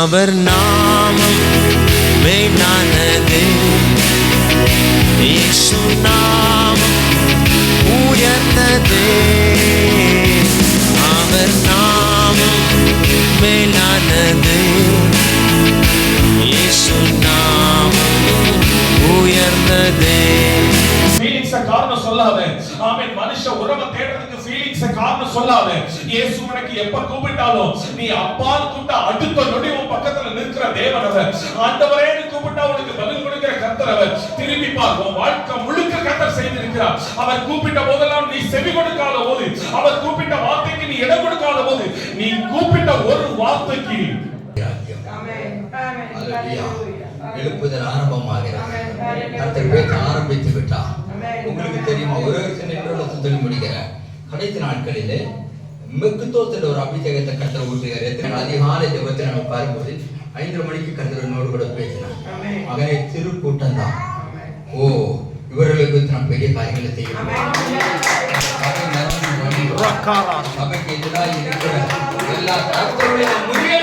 அவர் நாமம் மேலானது இயேசு நாமம் உயர்ந்தது. அவர் நாமம் மேலானது இயேசு நாமம் உயர்ந்தது. காரணம் சொல்லாத. ஆமென். மனுஷ உறவை தேடுறதுக்கு காரணம் சொல்லாத. இயேசு உனக்கு எப்ப கூப்பிட்டாலும் நீ ஆண்டவரேன்னு கூப்பிட்டா உனக்கு பதில் கொடுக்கிற கர்த்தர் அவர். திரும்பி பார் உன் வாழ்க்கை முழுக்க கர்த்தர் செய்திருக்கிறார். அவர் கூப்பிட்ட போதெல்லாம் நீ செவி கொடுக்காத போது அவர் கூப்பிட்ட வார்த்தைக்கு நீ இடம் கொடுக்காத போது நீ கூப்பிட்ட ஒரு வார்த்தைக்கு. எழுப்புதல் ஆரம்பமாகிறது. கர்த்தர் பேச ஆரம்பித்து விட்டார். உங்களுக்கு தெரியுமா ஒரு வருஷம் நின்று சொல்லி முடிக்கிறேன் கடைசி நாட்களிலே மெக்குத்தோத்தில் ஒரு அபிஷேகத்தை கர்த்தர் ஊற்றுகிறார் எத்தனை அதிகாலை ஜெபத்தை நம்ம பார்க்கும்போது ஐந்து மணிக்கு கர்த்தர் என்னோடு கூட பேசினார். மகனே சிறு கூட்டம் தான். ஓ இவர்களை குறித்து நான் பெரிய காரியங்களை செய்யணும். சபைக்கு எதிராக இருக்கிற எல்லா முறியடிக்கப்பட்ட